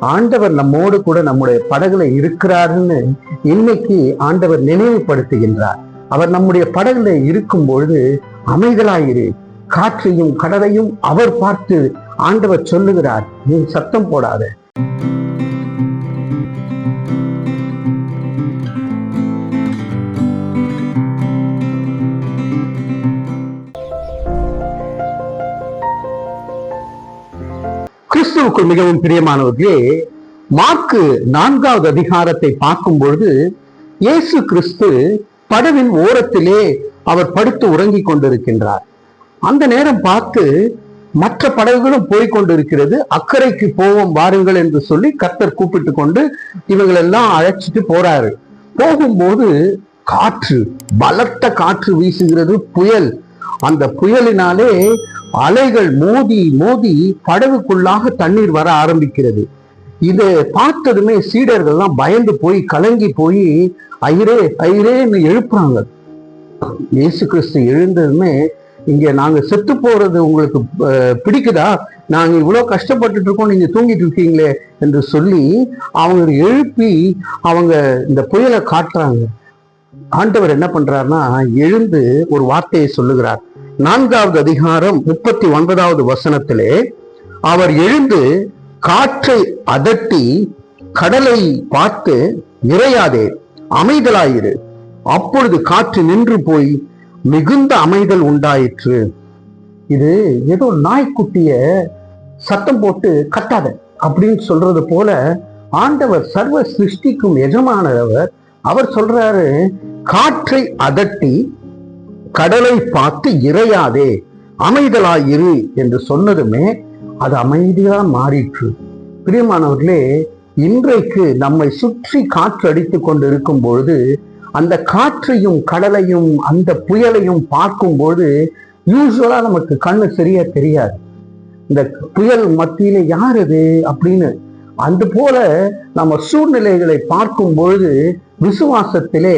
ஆண்டவர் நம்மோடு கூட நம்முடைய படகுல இருக்கிறாருன்னு இன்னைக்கு ஆண்டவர் நினைவுபடுத்துகின்றார். அவர் நம்முடைய படகுல இருக்கும் பொழுது அமைதலாயிரு. காற்றையும் கடலையும் அவர் பார்த்து ஆண்டவர் சொல்லுகிறார் நீ சத்தம் போடாத. கிறிஸ்துவுக்குள் மிகவும் பிரியமானவர்களே மார்க்கு நான்காவது அதிகாரத்தை பார்க்கும் பொழுது இயேசு கிறிஸ்து படவின் ஓரத்திலே அவர் படுத்து உறங்கிக் கொண்டிருக்கின்றார். அந்த நேரம் பார்த்து மற்ற படகுகளும் போய்கொண்டிருக்கிறது அக்கறைக்கு போவோம் வாருங்கள் என்று சொல்லி கத்தர் கூப்பிட்டு கொண்டு இவங்களெல்லாம் அழைச்சிட்டு போறாரு. போகும்போது காற்று பலத்த காற்று வீசுகிறது புயல் அந்த புயலினாலே அலைகள் மோதி மோதி படகுக்குள்ளாக தண்ணீர் வர ஆரம்பிக்கிறது. இதை பார்த்ததுமே சீடர்கள்லாம் பயந்து போய் கலங்கி போய் ஐரே ஐரேன்னு எழுப்புறாங்க. இயேசு கிறிஸ்து எழுந்ததுமே இங்க நாங்க செத்து போறது உங்களுக்கு பிடிக்குதா? நாங்க இவ்வளவு கஷ்டப்பட்டுட்டு இருக்கோம் நீங்க தூங்கிட்டு இருக்கீங்களே என்று சொல்லி அவங்க எழுப்பி அவங்க இந்த புயலை காட்டுறாங்க. ஆண்டவர் என்ன பண்றாருன்னா எழுந்து ஒரு வார்த்தையை சொல்லுகிறார். நான்காவது அதிகாரம் முப்பத்தி ஒன்பதாவது வசனத்திலே அவர் எழுந்து காற்றை அதட்டி கடலை பார்த்து இறையாதே அமைதலாயிரு. அப்பொழுது காற்று நின்று போய் மிகுந்த அமைதல் உண்டாயிற்று. இது ஏதோ நாய்க்குட்டிய சத்தம் போட்டு கட்டாத அப்படின்னு சொல்றது போல ஆண்டவர் சர்வ சிருஷ்டிக்கும் எஜமானவர் அவர் சொல்றாரு காற்றை அதட்டி கடலை பார்த்து இறையாதே அமைதலாயிரு என்று சொன்னதுமே அது அமைதியா மாறிற்று. பிரியமானவர்களே இன்றைக்கு நம்மை சுற்றி காற்று அடித்து கொண்டு இருக்கும் பொழுது அந்த காற்றையும் கடலையும் அந்த புயலையும் பார்க்கும்போது யூஸ்வலா நமக்கு கண்ணு சரியா தெரியாது. இந்த புயல் மத்தியில யார் இது அப்படின்னு அந்த போல நம்ம சூழ்நிலைகளை பார்க்கும் பொழுது விசுவாசத்திலே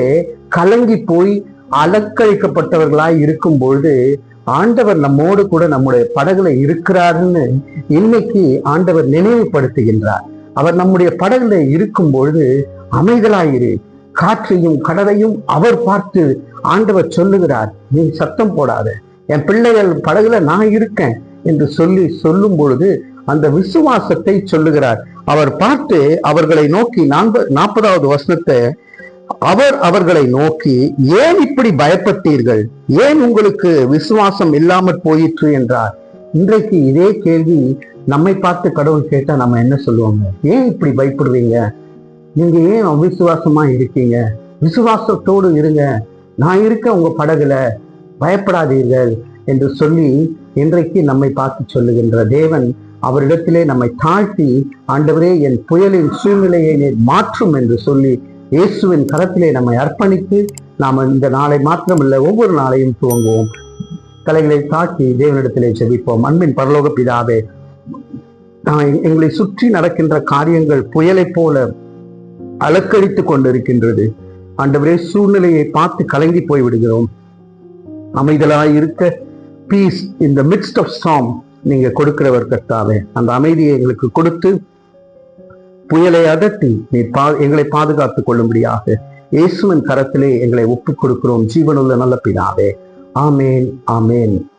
கலங்கி போய் அலக்கழிக்கப்பட்டவர்களாய் இருக்கும் பொழுது ஆண்டவர் நம்மோடு கூட நம்முடைய படகுல இருக்கிறாருன்னு இன்னைக்கு ஆண்டவர் நினைவுபடுத்துகின்றார். அவர் நம்முடைய படகுல இருக்கும் பொழுது அமைதலாயிரு காற்றையும் கடலையும் அவர் பார்த்து ஆண்டவர் சொல்லுகிறார் நீ சத்தம் போடாத என் பிள்ளைகள் படகுல நான் இருக்கேன் என்று சொல்லி சொல்லும் பொழுது அந்த விசுவாசத்தை சொல்லுகிறார். அவர் பார்த்து அவர்களை நோக்கி நாற்பதாவது வசனத்தை அவர் அவர்களை நோக்கி ஏன் இப்படி பயப்பட்டீர்கள்? ஏன் உங்களுக்கு விசுவாசம் இல்லாமற் போயிற்று? என்றார். இன்றைக்கு இதே கேள்வி நம்மை பார்த்து கடவுள் கேட்டா நம்ம என்ன சொல்லுவாங்க? ஏன் இப்படி பயப்படுறீங்க? நீங்க ஏன் அவிசுவாசமா இருக்கீங்க? விசுவாசத்தோடு இருங்க. நான் இருக்க உங்க படகுல பயப்படாதீர்கள் என்று சொல்லி இன்றைக்கு நம்மை பார்த்து சொல்லுகின்ற தேவன் அவரிடத்திலே நம்மை தாழ்த்தி ஆண்டவரே என் புயலின் சூழ்நிலையை மாற்றும் என்று சொல்லி இயேசுவின் கரத்திலே நம்மை அர்ப்பணித்து நாம் இந்த நாளை மாத்திரமல்ல ஒவ்வொரு நாளையும் துவங்குவோம். தலைகளை தாக்கி தேவனிடத்திலே ஜெபிப்போம். அன்பின் பரலோக பிதாவே எங்களை சுற்றி நடக்கின்ற காரியங்கள் புயலைப் போல அலக்கழித்துக் கொண்டிருக்கின்றது. ஆண்டவரே சூழ்நிலையை பார்த்து கலங்கி போய் விடுகிறோம். அமைதலாய் இருக்க பீஸ் இந்த மிக்ஸ்ட் ஆஃப் ஸ்டாம் நீங்க கொடுக்கிறவர் கர்த்தாவே. அந்த அமைதியை எங்களுக்கு கொடுத்து புயலை அதட்டி நீ பா எங்களை பாதுகாத்துக் கொள்ளும்படியாக இயேசுவின் கரத்திலே எங்களை ஒப்புக் கொடுக்கிறோம். ஜீவனுள்ள நல்ல பிதாவே. ஆமேன் ஆமேன்.